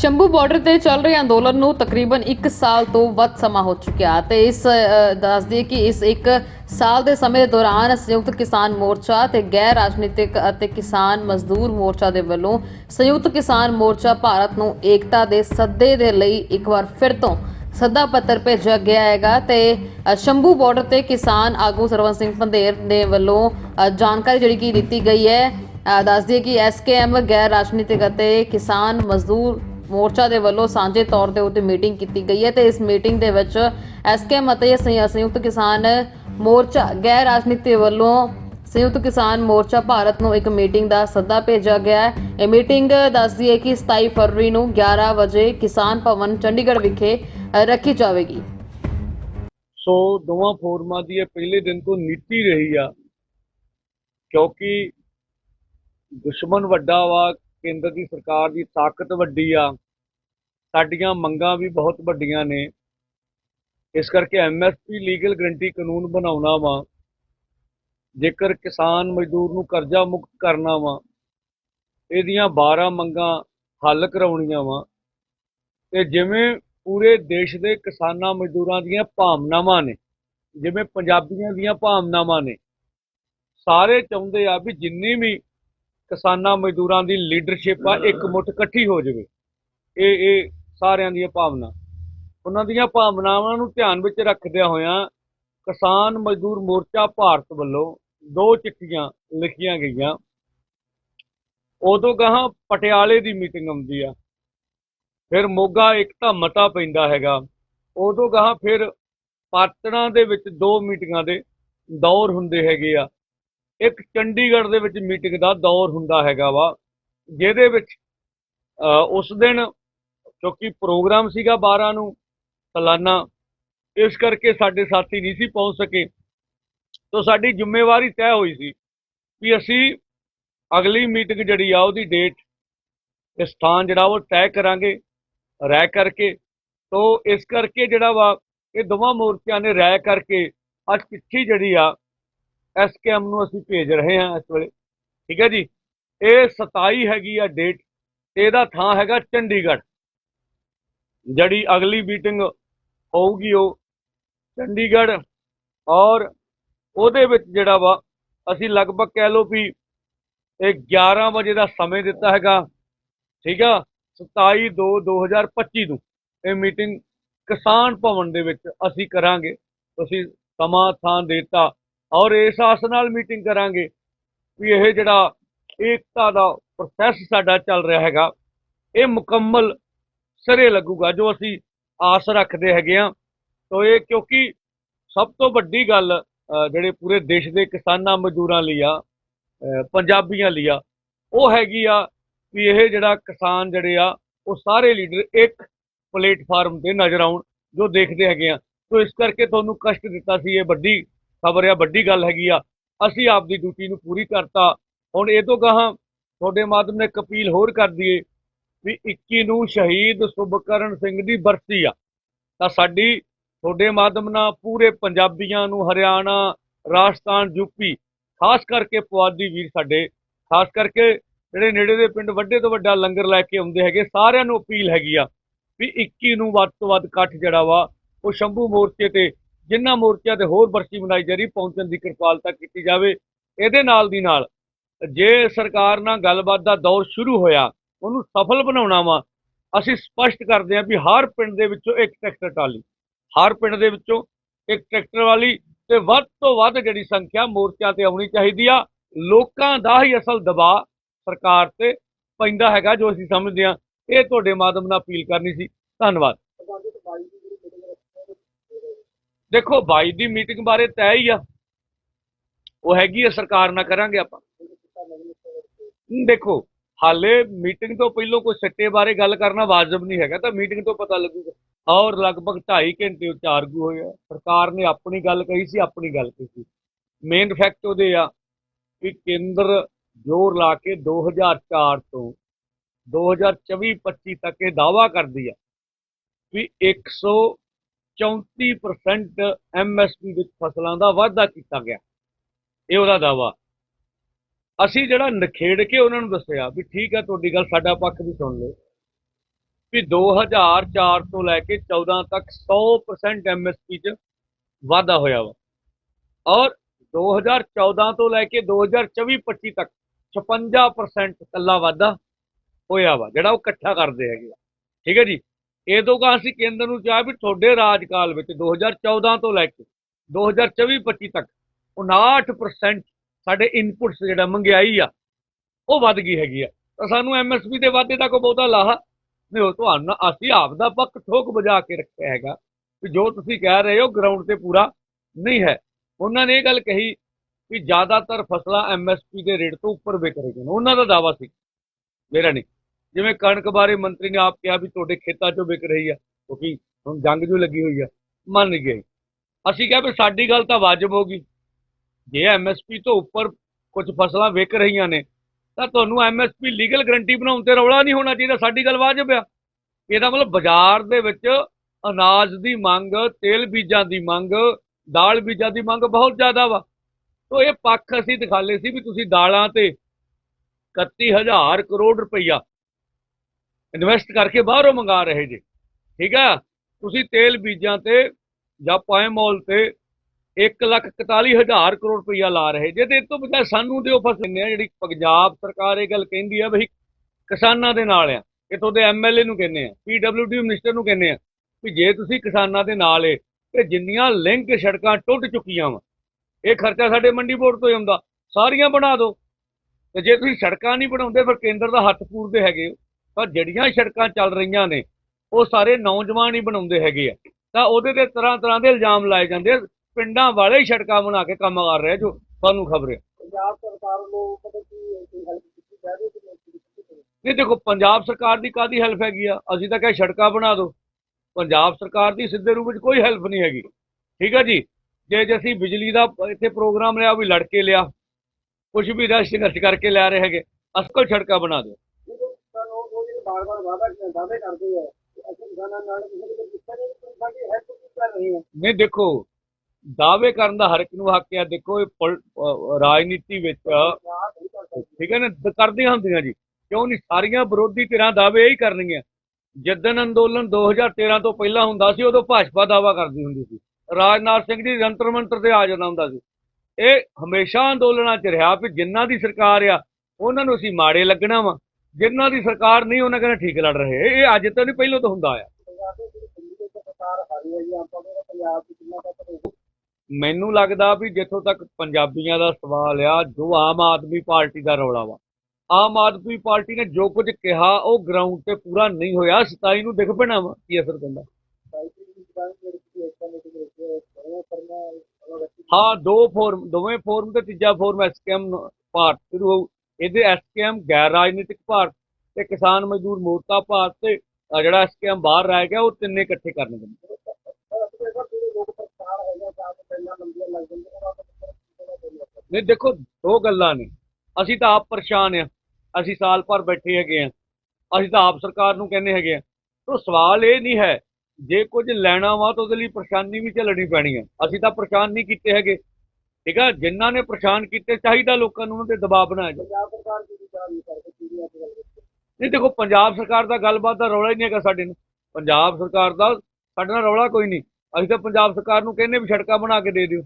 Shambhu border ਤੇ ਚੱਲ ਰਹੇ ਅੰਦੋਲਨ ਨੂੰ ਤਕਰੀਬਨ 1 ਸਾਲ ਤੋਂ ਵੱਧ ਸਮਾਂ ਹੋ ਚੁੱਕਿਆ ਤੇ ਇਸ ਅ, ਦੱਸ ਦਈਏ ਕਿ ਇਸ 1 ਸਾਲ ਦੇ ਸਮੇਂ ਦੌਰਾਨ ਸੰਯੁਕਤ ਕਿਸਾਨ ਮੋਰਚਾ ਤੇ ਗੈਰ ਰਾਜਨੀਤਿਕ ਅਤੇ ਕਿਸਾਨ ਮਜ਼ਦੂਰ ਮੋਰਚਾ ਦੇ ਵੱਲੋਂ ਸੰਯੁਕਤ ਕਿਸਾਨ ਮੋਰਚਾ ਭਾਰਤ ਨੂੰ ਏਕਤਾ ਦੇ ਸੱਦੇ ਦੇ ਲਈ ਇੱਕ ਵਾਰ ਫਿਰ ਤੋਂ ਸੱਦਾ ਪੱਤਰ ਭੇਜਿਆ ਗਿਆ ਹੈਗਾ ਤੇ ਸ਼ੰਭੂ ਬਾਰਡਰ ਤੇ ਕਿਸਾਨ ਆਗੂ ਸਰਵਨ ਸਿੰਘ ਪੰਧੇਰ ਦੇ ਵੱਲੋਂ ਜਾਣਕਾਰੀ ਜਿਹੜੀ ਕਿ ਦਿੱਤੀ ਗਈ ਹੈ ਅ, ਦੱਸ ਦਈਏ ਕਿ ਐਸਕੇਐਮ ਗੈਰ ਰਾਜਨੀਤਿਕ ਅਤੇ ਕਿਸਾਨ ਮਜ਼ਦੂਰ ਮੋਰਚਾ ਦੇ ਵੱਲੋਂ ਸਾਂਝੇ ਤੌਰ ਤੇ ਉੱਤੇ ਮੀਟਿੰਗ ਕੀਤੀ ਗਈ ਹੈ ਤੇ ਇਸ ਮੀਟਿੰਗ ਦੇ ਵਿੱਚ ਐਸਕੇਐਮ ਅਤੇ ਸੰਯੁਕਤ ਕਿਸਾਨ ਮੋਰਚਾ, ਗੈਰ ਰਾਜਨੀਤਿਕ ਵੱਲੋਂ ਸੰਯੁਕਤ ਕਿਸਾਨ ਮੋਰਚਾ ਭਾਰਤ ਨੂੰ ਇੱਕ ਮੀਟਿੰਗ ਦਾ ਸੱਦਾ ਭੇਜਿਆ ਗਿਆ ਹੈ। ਇਹ ਮੀਟਿੰਗ ਦੱਸਦੀ ਹੈ ਕਿ 27 ਫਰਵਰੀ ਨੂੰ 11 ਵਜੇ ਕਿਸਾਨ ਭਵਨ ਚੰਡੀਗੜ੍ਹ ਵਿਖੇ ਰੱਖੀ ਜਾਵੇਗੀ। ਸੋ ਦੋਵਾਂ ਫੋਰਮਾਂ ਦੀ ਇਹ ਪਹਿਲੇ ਦਿਨ ਤੋਂ ਨੀਤੀ ਰਹੀ ਆ, ਕਿਉਂਕਿ ਦੁਸ਼ਮਣ ਵੱਡਾ ਵਾ ਕੇਂਦਰ ਦੀ ਸਰਕਾਰ ਦੀ ਤਾਕਤ ਵੱਡੀ ਆ, ਸਾਡੀਆਂ ਮੰਗਾਂ ਵੀ ਬਹੁਤ ਵੱਡੀਆਂ ਨੇ। ਇਸ ਕਰਕੇ ਐਮਐਸਪੀ ਲੀਗਲ ਗਰੰਟੀ ਕਾਨੂੰਨ ਬਣਾਉਣਾ ਵਾ, ਜੇਕਰ ਕਿਸਾਨ ਮਜ਼ਦੂਰ ਨੂੰ ਕਰਜ਼ਾ ਮੁਕਤ ਕਰਨਾ ਵਾ, ਇਹਦੀਆਂ 12 ਮੰਗਾਂ ਹੱਲ ਕਰਾਉਣੀਆਂ ਵਾ। ਤੇ ਜਿਵੇਂ ਪੂਰੇ ਦੇਸ਼ ਦੇ ਕਿਸਾਨਾਂ ਮਜ਼ਦੂਰਾਂ ਦੀਆਂ ਭਾਵਨਾਵਾਂ ਨੇ, ਜਿਵੇਂ ਪੰਜਾਬੀਆਂ ਦੀਆਂ ਭਾਵਨਾਵਾਂ ਨੇ, ਸਾਰੇ ਚਾਹੁੰਦੇ ਆ ਵੀ ਜਿੰਨੀ ਵੀ ਕਿਸਾਨਾਂ ਮਜ਼ਦੂਰਾਂ ਦੀ ਲੀਡਰਸ਼ਿਪ ਆ, ਇੱਕ ਮੁੱਠ ਇਕੱਠੀ ਹੋ ਜਾਵੇ। ਇਹ ਇਹ ਸਾਰਿਆਂ ਦੀਆਂ ਭਾਵਨਾ। ਉਹਨਾਂ ਦੀਆਂ ਭਾਵਨਾਵਾਂ ਨੂੰ ਧਿਆਨ ਵਿੱਚ ਰੱਖਦਿਆਂ ਹੋਇਆਂ ਕਿਸਾਨ ਮਜ਼ਦੂਰ ਮੋਰਚਾ ਭਾਰਤ ਵੱਲੋਂ ਦੋ ਚਿੱਠੀਆਂ ਲਿਖੀਆਂ ਗਈਆਂ। ਉਦੋਂ ਗਾਹਾਂ ਪਟਿਆਲੇ ਦੀ ਮੀਟਿੰਗ ਆਉਂਦੀ ਆ। ਫਿਰ ਮੋਗਾ ਇੱਕ ਤਾਂ ਮਤਾ ਪੈਂਦਾ ਹੈਗਾ। ਉਦੋਂ ਗਾਹਾਂ ਫਿਰ ਪਾਤੜਾਂ ਦੇ ਵਿੱਚ ਦੋ ਮੀਟਿੰਗਾਂ ਦੇ ਦੌਰ ਹੁੰਦੇ ਹੈਗੇ ਆ। ਇੱਕ ਚੰਡੀਗੜ੍ਹ ਦੇ ਵਿੱਚ ਮੀਟਿੰਗ ਦਾ ਦੌਰ ਹੁੰਦਾ ਹੈਗਾ ਵਾ, ਜਿਹਦੇ ਵਿੱਚ ਉਸ ਦਿਨ ਕਿਉਂਕਿ ਪ੍ਰੋਗਰਾਮ ਸੀਗਾ 12 ਨੂੰ, ਸਾਲਾਨਾ, ਇਸ ਕਰਕੇ ਸਾਡੇ ਸਾਥੀ ਨਹੀਂ ਸੀ ਪਹੁੰਚ ਸਕੇ। ਤੋਂ ਸਾਡੀ ਜ਼ਿੰਮੇਵਾਰੀ ਤੈਅ ਹੋਈ ਸੀ ਵੀ ਅਸੀਂ ਅਗਲੀ ਮੀਟਿੰਗ ਜਿਹੜੀ ਆ, ਉਹਦੀ ਡੇਟ ਤੇ ਸਥਾਨ ਜਿਹੜਾ ਉਹ ਤੈਅ ਕਰਾਂਗੇ, ਰਾਇ ਕਰਕੇ। ਤੋਂ ਇਸ ਕਰਕੇ ਜਿਹੜਾ ਵਾ, ਇਹ ਦੋਵਾਂ ਮੋਰਚਿਆਂ ਨੇ ਰਾਇ ਕਰਕੇ ਅੱਜ ਚਿੱਠੀ ਜਿਹੜੀ ਆ ਐਸਕੇਐਮ ਨੂੰ ਅਸੀਂ ਭੇਜ ਰਹੇ ਹਾਂ ਇਸ ਵੇਲੇ। ਠੀਕ ਹੈ ਜੀ? ਇਹ 27 ਹੈਗੀ ਆ ਡੇਟ ਇਹਦਾ ਥਾਂ ਹੈਗਾ ਚੰਡੀਗੜ੍ਹ। ਜਿਹੜੀ ਅਗਲੀ ਮੀਟਿੰਗ ਹੋਊਗੀ ਉਹ ਚੰਡੀਗੜ੍ਹ ਔਰ ਉਹਦੇ ਵਿੱਚ ਜਿਹੜਾ ਵਾ, ਅਸੀਂ ਲਗਭਗ ਕਹਿ ਲਓ ਵੀ ਇਹ 11 ਵਜੇ ਦਾ ਸਮੇਂ ਦਿੱਤਾ ਹੈਗਾ। ਠੀਕ ਆ? 27 2 2025 ਨੂੰ ਇਹ ਮੀਟਿੰਗ ਕਿਸਾਨ ਭਵਨ ਦੇ ਵਿੱਚ ਅਸੀਂ ਕਰਾਂਗੇ। ਤੁਸੀਂ ਸਮਾਂ ਥਾਂ ਦਿੱਤਾ ਔਰ ਇਸ ਆਸ ਨਾਲ ਮੀਟਿੰਗ ਕਰਾਂਗੇ ਵੀ ਇਹ ਜਿਹੜਾ ਏਕਤਾ ਦਾ ਪ੍ਰੋਸੈਸ ਸਾਡਾ ਚੱਲ ਰਿਹਾ ਹੈਗਾ, ਇਹ ਮੁਕੰਮਲ ਸਿਰੇ ਲੱਗੂਗਾ, ਜੋ ਅਸੀਂ ਆਸ ਰੱਖਦੇ ਹੈਗੇ ਆ ਤੋ ਇਹ ਕਿਉਂਕਿ ਸਭ ਤੋਂ ਵੱਡੀ ਗੱਲ ਜਿਹੜੇ ਪੂਰੇ ਦੇਸ਼ ਦੇ ਕਿਸਾਨਾਂ ਮਜ਼ਦੂਰਾਂ ਲਈ ਆ ਪੰਜਾਬੀਆਂ ਲਈ ਆ, ਉਹ ਹੈਗੀ ਆ ਵੀ ਇਹ ਜਿਹੜਾ ਕਿਸਾਨ ਜਿਹੜੇ ਆ, ਉਹ ਸਾਰੇ ਲੀਡਰ ਇੱਕ ਪਲੇਟਫਾਰਮ ਤੇ ਨਜ਼ਰ ਆਉਣ, ਜੋ ਦੇਖਦੇ ਹੈਗੇ ਆ। ਸੋ ਇਸ ਕਰਕੇ ਤੁਹਾਨੂੰ ਕਸ਼ਟ ਦਿੱਤਾ ਸੀ ਇਹ ਵੱਡੀ ਖਬਰ ਆ, ਵੱਡੀ ਗੱਲ ਹੈਗੀ ਆ। ਅਸੀਂ ਆਪਦੀ ਡਿਊਟੀ ਨੂੰ ਪੂਰੀ ਕਰਤਾ। ਹੁਣ ਇਹ ਤੋਂ ਗਾਹਾਂ ਤੁਹਾਡੇ ਮਾਧਿਅਮ ਨੇ ਇੱਕ ਅਪੀਲ ਹੋਰ ਕਰ ਦਈਏ ਵੀ 21 ਨੂੰ ਸ਼ਹੀਦ ਸੁਭਕਰਨ ਸਿੰਘ ਦੀ ਬਰਸੀ ਆ। ਤਾਂ ਸਾਡੀ, ਤੁਹਾਡੇ ਮਾਧਿਅਮ ਨਾਲ ਪੂਰੇ ਪੰਜਾਬੀਆਂ ਨੂੰ ਹਰਿਆਣਾ, ਰਾਜਸਥਾਨ ਯੂਪੀ ਖਾਸ ਕਰਕੇ ਪੁਆਧੀ ਵੀਰ ਸਾਡੇ, ਖਾਸ ਕਰਕੇ ਜਿਹੜੇ ਨੇੜੇ ਦੇ ਪਿੰਡ ਵੱਡੇ ਤੋਂ ਵੱਡਾ ਲੰਗਰ ਲੈ ਕੇ ਆਉਂਦੇ ਹੈਗੇ, ਸਾਰਿਆਂ ਨੂੰ ਅਪੀਲ ਹੈਗੀ ਆ ਵੀ 21 ਨੂੰ ਵੱਧ ਤੋਂ ਵੱਧ ਇਕੱਠ ਜਿਹੜਾ ਵਾ, ਉਹ ਸ਼ੰਭੂ ਮੋਰਚੇ ਤੇ ਜਿਨ੍ਹਾਂ ਮੋਰਚਿਆਂ ਤੇ ਹੋਰ ਬਰਸੀ ਮਨਾਈ ਜਾ ਰਹੀ, ਪਹੁੰਚਣ ਦੀ ਕਿਰਪਾਲਤਾ ਕੀਤੀ ਜਾਵੇ। ਇਹਦੇ ਨਾਲ ਦੀ ਨਾਲ, ਜੇ ਸਰਕਾਰ ਨਾਲ ਗੱਲਬਾਤ ਦਾ ਦੌਰ ਸ਼ੁਰੂ ਹੋਇਆ, ਉਹਨੂੰ ਸਫਲ ਬਣਾਉਣਾ ਵਾ, ਅਸੀਂ ਸਪਸ਼ਟ ਕਰਦੇ ਹਾਂ ਵੀ ਹਰ ਪਿੰਡ ਦੇ ਵਿੱਚੋਂ ਇੱਕ ਟਰੈਕਟਰ ਟਰਾਲੀ ਹਰ ਪਿੰਡ ਦੇ ਵਿੱਚੋਂ ਇੱਕ ਟਰੈਕਟਰ ਵਾਲੀ ਤੇ ਵੱਧ ਤੋਂ ਵੱਧ ਜਿਹੜੀ ਸੰਖਿਆ ਮੋਰਚਿਆਂ ਤੇ ਆਉਣੀ ਚਾਹੀਦੀ ਆ। ਲੋਕਾਂ ਦਾ ਹੀ ਅਸਲ ਦਬਾਅ ਸਰਕਾਰ ਤੇ ਪੈਂਦਾ ਹੈਗਾ ਜੋ ਅਸੀਂ ਸਮਝਦੇ ਹਾਂ। ਇਹ ਤੁਹਾਡੇ ਮਾਧਿਅਮ ਨਾਲ ਅਪੀਲ ਕਰਨੀ ਸੀ। ਧੰਨਵਾਦ। ਦੇਖੋ 22 ਦੀ ਮੀਟਿੰਗ ਬਾਰੇ ਤੈਅ ਹੀ ਆ। ਉਹ ਹੈਗੀ ਆ, ਸਰਕਾਰ ਨਾਲ ਕਰਾਂਗੇ ਆਪਾਂ। ਦੇਖੋ, ਹਾਲੇ ਮੀਟਿੰਗ ਤੋਂ ਪਹਿਲਾਂ ਕੋਈ ਸੱਟੇ ਬਾਰੇ ਗੱਲ ਕਰਨਾ ਵਾਜਬ ਨਹੀਂ ਹੈਗਾ, ਤਾਂ ਮੀਟਿੰਗ ਤੋਂ ਪਤਾ ਲੱਗੂਗਾ। ਔਰ ਲਗਭਗ 2.5 ਘੰਟੇ ਉੱਚ ਆਰਗੂ ਹੋਏ ਸਰਕਾਰ ਨੇ ਆਪਣੀ ਗੱਲ ਕਹੀ ਸੀ, ਆਪਣੀ ਗੱਲ ਕਹੀ ਸੀ। ਮੇਨ ਫੈਕਟ ਉਹਦੇ ਆ ਕਿ ਕੇਂਦਰ ਜ਼ੋਰ ਲਾ ਕੇ 2004 ਤੋਂ 2024-25 ਤੱਕ ਇਹ ਦਾਵਾ ਕਰਦੀ ਆ ਵੀ 134% ਐਮਐਸਪੀ ਵਿੱਚ ਫਸਲਾਂ ਦਾ ਵਾਧਾ ਕੀਤਾ ਗਿਆ। ਇਹ ਉਹਦਾ ਦਾਵਾ ਅਸੀਂ ਜਿਹੜਾ ਨਖੇੜ ਕੇ ਉਹਨਾਂ ਨੂੰ ਦੱਸਿਆ ਵੀ ਠੀਕ ਹੈ, ਤੁਹਾਡੀ ਗੱਲ ਸਾਡਾ ਪੱਖ ਵੀ ਸੁਣ ਲਓ। ਵੀ 2004 ਤੋਂ ਲੈ ਕੇ 14 ਤੱਕ 100% ਐਮਐਸਪੀ 'ਚ ਵਾਧਾ ਹੋਇਆ ਵਾ। ਔਰ 2014 ਤੋਂ ਲੈ ਕੇ 2024-25 ਤੱਕ 56% ਕੱਲਾ ਵਾਧਾ ਹੋਇਆ ਵਾ, ਜਿਹੜਾ ਉਹ ਇਕੱਠਾ ਕਰਦੇ ਹੈਗੇ ਆ। ਠੀਕ ਹੈ ਜੀ? ਇਹ ਤੋਂ ਕਾ ਅਸੀਂ ਕੇਂਦਰ ਨੂੰ ਚਾਹ ਵੀ ਤੁਹਾਡੇ ਰਾਜਕਾਲ ਵਿੱਚ 2014 ਤੋਂ ਲੈ ਕੇ 2024-25 ਤੱਕ 59% ਸਾਡੇ ਇਨਪੁਟਸ ਜਿਹੜਾ ਮੰਗਿਆਈ ਆ, ਉਹ ਵੱਧ ਗਈ ਹੈਗੀ ਆ। ਤਾਂ ਸਾਨੂੰ ਐਮਐਸਪੀ ਦੇ ਵਾਧੇ ਦਾ ਕੋਈ ਬਹੁਤਾ ਲਾਹਾ ਨਹੀਂ ਉਹ ਤੁਹਾਨੂੰ ਅਸੀਂ ਆਪ ਦਾ ਪੱਕ ਠੋਕ ਵਜਾ ਕੇ ਰੱਖਿਆ ਹੈਗਾ ਕਿ ਜੋ ਤੁਸੀਂ ਕਹਿ ਰਹੇ ਹੋ ਗਰਾਊਂਡ ਤੇ ਪੂਰਾ ਨਹੀਂ ਹੈ। ਉਹਨਾਂ ਨੇ ਇਹ ਗੱਲ ਕਹੀ ਕਿ ਜ਼ਿਆਦਾਤਰ ਫਸਲਾਂ ਐਮਐਸਪੀ ਦੇ ਰੇਟ ਤੋਂ ਉੱਪਰ ਵਿਕ ਰਹੀਆਂ ਨੇ। ਉਹਨਾਂ ਦਾ ਦਾਵਾ ਸੀ। ਮੇਰਾ ਨਹੀਂ। ਜਿਵੇਂ ਕਣਕ ਬਾਰੇ ਮੰਤਰੀ ਨੇ ਆਪ ਕਿਹਾ ਵੀ ਤੁਹਾਡੇ ਖੇਤਾਂ 'ਚੋਂ ਵਿਕ ਰਹੀ ਆ, ਕਿਉਂਕਿ ਹੁਣ ਜੰਗ ਜੋ ਲੱਗੀ ਹੋਈ ਆ, ਮੰਨ ਗਏ। ਅਸੀਂ ਕਿਹਾ ਵੀ ਸਾਡੀ ਗੱਲ ਤਾਂ ਵਾਜਬ ਹੋ ਗਈ। ਜੇ ਐਮਐਸਪੀ ਤੋਂ ਉੱਪਰ ਕੁਝ ਫਸਲਾਂ ਵਿਕ ਰਹੀਆਂ ਨੇ, ਤਾਂ ਤੁਹਾਨੂੰ ਐਮਐਸਪੀ ਲੀਗਲ ਗਰੰਟੀ ਬਣਾਉਣ ਤੇ ਰੌਲਾ ਨਹੀਂ ਹੋਣਾ ਚਾਹੀਦਾ, ਸਾਡੀ ਗੱਲ ਵਾਜਬ ਆ। ਇਹਦਾ ਮਤਲਬ ਬਾਜ਼ਾਰ ਦੇ ਵਿੱਚ ਅਨਾਜ ਦੀ ਮੰਗ, ਤੇਲ ਬੀਜਾਂ ਦੀ ਮੰਗ, ਦਾਲ ਬੀਜਾਂ ਦੀ ਮੰਗ ਬਹੁਤ ਜ਼ਿਆਦਾ ਵਾ। ਤੋ ਇਹ ਪੱਖ ਅਸੀਂ ਦਿਖਾਲੇ ਸੀ ਵੀ ਤੁਸੀਂ ਦਾਲਾਂ ਤੇ 31000 ਕਰੋੜ ਰੁਪਈਆ ਇਨਵੈਸਟ ਕਰਕੇ ਬਾਹਰੋਂ ਮੰਗਾ ਰਹੇ ਜੇ। ਠੀਕ ਆ? ਤੁਸੀਂ ਤੇਲ ਬੀਜਾਂ ਤੇ ਜਾਂ ਪਾਇਮੋਲ ਤੇ 141000 ਕਰੋੜ ਰੁਪਈਆ ਲਾ ਰਹੇ ਜੇ ਤੇ ਇਸ ਤੋਂ ਬਜਾਏ ਸਾਨੂੰ ਦਿਓ ਫਸਲ ਨੇ ਜਿਹੜੀ ਪੰਜਾਬ ਸਰਕਾਰ ਇਹ ਗੱਲ ਕਹਿੰਦੀ ਆ ਵੀ ਕਿਸਾਨਾਂ ਦੇ ਨਾਲ ਆ। ਇਥੋਂ ਦੇ ਐਮਐਲਏ ਨੂੰ ਕਹਿੰਦੇ ਆ ਪੀਡਬਲਯੂਡੀ ਮਿਨਿਸਟਰ ਨੂੰ ਕਹਿੰਦੇ ਆ ਵੀ ਜੇ ਤੁਸੀਂ ਕਿਸਾਨਾਂ ਦੇ ਨਾਲ ਏ, ਤੇ ਜਿੰਨੀਆਂ ਲਿੰਕ ਸੜਕਾਂ ਟੁੱਟ ਚੁੱਕੀਆਂ ਵਾ, ਇਹ ਖਰਚਾ ਸਾਡੇ ਮੰਡੀ ਬੋਰਡ ਤੋਂ ਹੀ ਆਉਂਦਾ। ਸਾਰੀਆਂ ਬਣਾ ਦਿਓ। ਤੇ ਜੇ ਤੁਸੀਂ ਸੜਕਾਂ ਨਹੀਂ ਬਣਾਉਂਦੇ, ਫਿਰ ਕੇਂਦਰ ਦਾ ਹੱਥ ਪੂਰਦੇ ਹੈਗੇ ਹੋ। ਤਾਂ ਜਿਹੜੀਆਂ ਸੜਕਾਂ ਚੱਲ ਰਹੀਆਂ ਨੇ ਉਹ ਸਾਰੇ ਨੌਜਵਾਨ ਹੀ ਬਣਾਉਂਦੇ ਹੈਗੇ ਆ। ਤਾਂ ਉਹਦੇ ਤੇ ਤਰ੍ਹਾਂ ਤਰ੍ਹਾਂ ਦੇ ਇਲਜ਼ਾਮ ਲਾਏ ਜਾਂਦੇ ਪਿੰਡਾਂ ਵਾਲੇ ਹੀ ਸੜਕਾਂ ਬਣਾ ਕੇ ਕੰਮ ਕਰ ਰਹੇ ਜੋ ਤੁਹਾਨੂੰ ਖਬਰ ਹੈ ਪੰਜਾਬ ਸਰਕਾਰ ਨੂੰ ਕੀ ਹੈਲਪ ਕੀਤੀ ਜਾਵੇ ਨਹੀਂ ਦੇਖੋ ਪੰਜਾਬ ਸਰਕਾਰ ਦੀ ਕਾਦੀ ਹੈਲਪ ਹੈਗੀ ਆ? ਅਸੀਂ ਤਾਂ ਕਹੇ ਸੜਕਾਂ ਬਣਾ ਦਿਓ। ਪੰਜਾਬ ਸਰਕਾਰ ਦੀ ਸਿੱਧੇ ਰੂਪ ਵਿੱਚ ਕੋਈ ਹੈਲਪ ਨਹੀਂ ਹੈਗੀ। ਠੀਕ ਹੈ ਜੀ? ਜੇ ਜੇ ਅਸੀਂ ਬਿਜਲੀ ਦਾ ਇੱਥੇ ਪ੍ਰੋਗਰਾਮ ਲਿਆ ਉਹ ਵੀ ਲੜ ਕੇ ਲਿਆ। ਕੁਝ ਵੀ ਰਸ਼ ਸੰਘਰਸ਼ ਕਰਕੇ ਲੈ ਰਹੇ ਹੈਗੇ। ਅਸੀਂ ਕੋਈ ਸੜਕਾਂ ਬਣਾ ਦਿਓ। ਬਾਰ-ਬਾਰ ਵਾਅਦਾ ਵਾਅਦੇ ਕਰਦੇ ਆ। ਅਸੀਂ ਕਿਸਾਨਾਂ ਨਾਲ ਕਿਸੇ ਨੇ ਪੁੱਛਿਆ ਨਹੀਂ ਕਿ ਸਾਡੀ ਹੈਲਪ ਕੀ ਕਰ ਰਹੇ ਆ ਨਹੀਂ ਦੇਖੋ ਦਾਅਵੇ ਕਰਨ ਦਾ ਹਰ ਇੱਕ ਨੂੰ ਹੱਕ ਹੈ। ਦੇਖੋ ਇਹ ਰਾਜਨੀਤੀ ਵਿੱਚ ਠੀਕ ਹੈ ਨਾ ਦ- ਕਰਦੀਆਂ ਹੁੰਦੀਆਂ ਜੀ। ਕਿਉਂ ਨਹੀਂ? ਸਾਰੀਆਂ ਵਿਰੋਧੀ ਧਿਰਾਂ ਦਾਅਵੇ ਇਹੀ ਕਰਨਗੀਆਂ। ਜਦਨ ਅੰਦੋਲਨ 2013 ਤੋਂ ਪਹਿਲਾਂ ਹੁੰਦਾ ਸੀ ਉਦੋਂ ਭਾਜਪਾ ਦਾਅਵਾ ਕਰਦੀ ਹੁੰਦੀ ਸੀ। ਰਾਜਨਾਥ ਸਿੰਘ ਜੀ ਜੰਤਰ ਮੰਤਰ ਤੇ ਆ ਜਾਂਦਾ ਹੁੰਦਾ ਸੀ। ਇਹ ਹਮੇਸ਼ਾ ਅੰਦੋਲਨਾਂ 'ਚ ਰਿਹਾ ਵੀ ਜਿਨ੍ਹਾਂ ਦੀ ਸਰਕਾਰ ਆ ਉਹਨਾਂ ਨੂੰ ਅਸੀਂ ਮਾੜੇ ਲੱਗਣਾ ਵਾ। ਜਿਨ੍ਹਾਂ ਦੀ ਸਰਕਾਰ ਨਹੀਂ, ਉਹਨਾਂ ਕਹਿੰਦੇ ਠੀਕ ਲੜ ਰਹੇ ਇਹ ਅੱਜ ਤੋਂ ਨਹੀਂ, ਪਹਿਲਾਂ ਤੋਂ ਹੁੰਦਾ ਆ। ਮੈਨੂੰ ਲੱਗਦਾ ਵੀ ਜਿੱਥੋਂ ਤੱਕ ਪੰਜਾਬੀਆਂ ਦਾ ਸਵਾਲ ਆ, ਜੋ ਆਮ ਆਦਮੀ ਪਾਰਟੀ ਦਾ ਰੌਲਾ ਵਾ। ਆਮ ਆਦਮੀ ਪਾਰਟੀ ਨੇ ਜੋ ਕੁਝ ਕਿਹਾ, ਉਹ ਗਰਾਊਂਡ ਤੇ ਪੂਰਾ ਨਹੀਂ ਹੋਇਆ। 27 ਨੂੰ ਦਿਖ ਪੈਣਾ ਵਾ, ਕੀ ਅਸਰ ਪੈਂਦਾ। ਹਾਂ, ਦੋ ਫੋਰਮ, ਦੋਵੇਂ ਫੋਰਮ ਤੇ ਤੀਜਾ ਫੋਰਮ ਐਸਕੇਐਮ ਭਾਰਤ ਸ਼ੁਰੂ ਇਹਦੇ ਐਸਕੇਐਮ ਗੈਰ ਰਾਜਨੀਤਿਕ ਭਾਰਤ ਤੇ ਕਿਸਾਨ ਮਜ਼ਦੂਰ ਮੋਰਚਾ ਭਾਰਤ ਤੇ ਜਿਹੜਾ ਐਸਕੇਐਮ ਬਾਹਰ ਰਹਿ ਗਿਆ, ਉਹ ਤਿੰਨੇ ਇਕੱਠੇ ਕਰਨਗੇ ਪਰ ਨਹੀਂ, ਦੇਖੋ, ਦੋ ਗੱਲਾਂ ਨੇ। ਅਸੀਂ ਤਾਂ ਆਪ ਪਰੇਸ਼ਾਨ ਆ ਅਸੀਂ ਸਾਲ ਭਰ ਬੈਠੇ ਹੈਗੇ ਆ ਅਸੀਂ ਤਾਂ ਆਪ ਸਰਕਾਰ ਨੂੰ ਕਹਿੰਦੇ ਹੈਗੇ ਆ ਤੋਂ ਸਵਾਲ ਇਹ ਨਹੀਂ ਹੈ, ਜੇ ਕੁਝ ਲੈਣਾ ਵਾ ਤਾਂ ਉਹਦੇ ਲਈ ਪਰੇਸ਼ਾਨੀ ਵੀ ਝੱਲਣੀ ਪੈਣੀ ਆ ਅਸੀਂ ਤਾਂ ਪਰੇਸ਼ਾਨ ਨਹੀਂ ਕੀਤੇ ਹੈਗੇ। ਠੀਕ ਆ? ਜਿਨ੍ਹਾਂ ਨੇ ਪਰੇਸ਼ਾਨ ਕੀਤੇ ਚਾਹੀਦਾ ਲੋਕਾਂ ਨੂੰ ਉਹਨਾਂ ਤੇ ਦਬਾਅ ਬਣਾਇਆ ਜਾਵੇ। ਪੰਜਾਬ ਸਰਕਾਰ ਦੀ ਵਿਚਾਰ ਨਹੀਂ ਕੀ ਕੀਤੀ ਨਹੀਂ ਦੇਖੋ ਪੰਜਾਬ ਸਰਕਾਰ ਦਾ ਗੱਲਬਾਤ ਦਾ ਰੌਲਾ ਹੀ ਨਹੀਂ ਹੈਗਾ ਸਾਡੇ ਨਾਲ। ਪੰਜਾਬ ਸਰਕਾਰ ਦਾ ਸਾਡੇ ਨਾਲ ਰੌਲਾ ਕੋਈ ਨਹੀਂ। ਅਸੀਂ ਤਾਂ ਪੰਜਾਬ ਸਰਕਾਰ ਨੂੰ ਕਹਿੰਦੇ ਵੀ ਸੜਕਾਂ ਬਣਾ ਕੇ ਦੇ ਦਿਓ।